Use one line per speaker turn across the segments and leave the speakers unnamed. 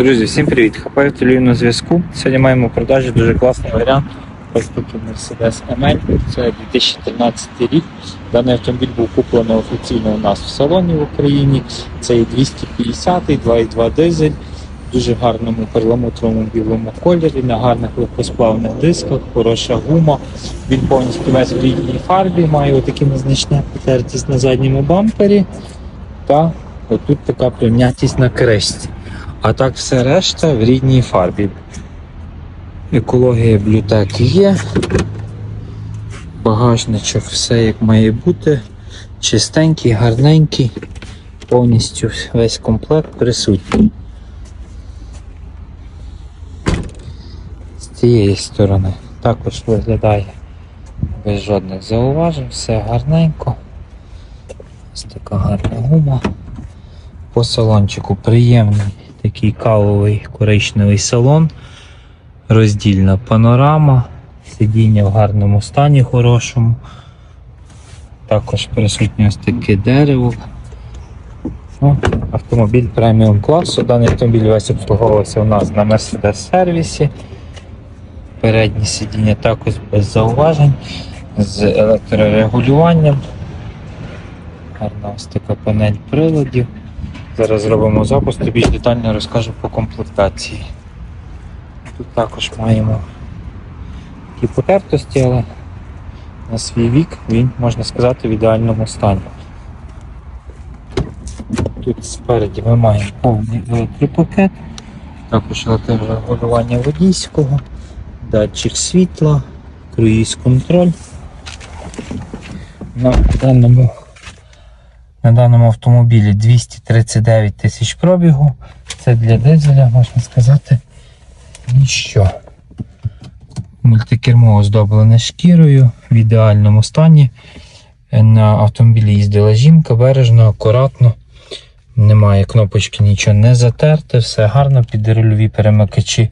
Друзі, всім привіт! Хапаю телію на зв'язку. Сьогодні маємо в продажі дуже класний варіант. Ось Mercedes ML. Це 2013 рік. Даний автомобіль був куплений офіційно у нас в салоні в Україні. Це і 250 2,2 дизель. В дуже гарному перламутровому білому кольорі, на гарних легкосплавних дисках, хороша гума. Він повністю весь в рідній фарбі, має отакі незначні потертість на задньому бампері. Та отут така прим'ятість на кришці. А так все решта в рідній фарбі. Екологія блютек є. Багажничок все як має бути. Чистенький, гарненький, повністю весь комплект присутній. З цієї сторони також виглядає без жодних зауважень, все гарненько. Ось така гарна гума. По салончику приємний такий кавовий коричневий салон, роздільна панорама, сидіння в гарному стані хорошому. Також присутнє ось таке дерево. Ну, автомобіль преміум класу. Даний автомобіль весь обслуговувався у нас на Mercedes сервісі. Переднє сидіння також без зауважень, з електрорегулюванням. Гарна ось така панель приладів. Зараз зробимо запуск і більш детально розкажу по комплектації. Тут також маємо такі потертості, але на свій вік він, можна сказати, в ідеальному стані. Тут спереді ми маємо повний електропакет, також електрорегулювання водійського, датчик світла, круїз контроль. На даному на даному автомобілі 239 тисяч пробігу. Це для дизеля, можна сказати, ніщо. Мультикермо оздоблене шкірою в ідеальному стані. На автомобілі їздила жінка, бережно, акуратно. Немає кнопочки, нічого не затерте, все гарно, підрульові перемикачі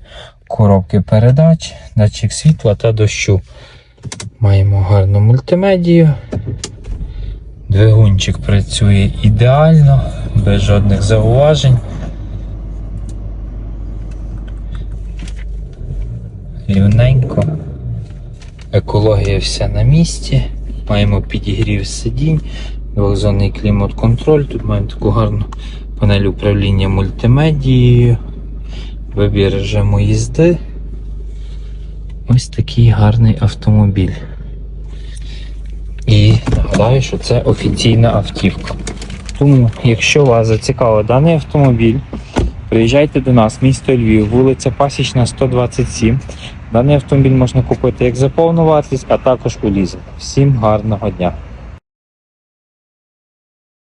коробки передач, датчик світла та дощу. Маємо гарну мультимедію. Двигунчик працює ідеально, без жодних зауважень. Рівненько. Екологія вся на місці. Маємо підігрів сидінь, двохзонний клімат-контроль. Тут маємо таку гарну панель управління мультимедією, вибір режиму їзди. Ось такий гарний автомобіль. Нагадаю, що це офіційна автівка. Тому, якщо вас зацікавив даний автомобіль, приїжджайте до нас, місто Львів, вулиця Пасічна, 127. Даний автомобіль можна купити як за повну вартість, а також у лізинг. Всім гарного дня!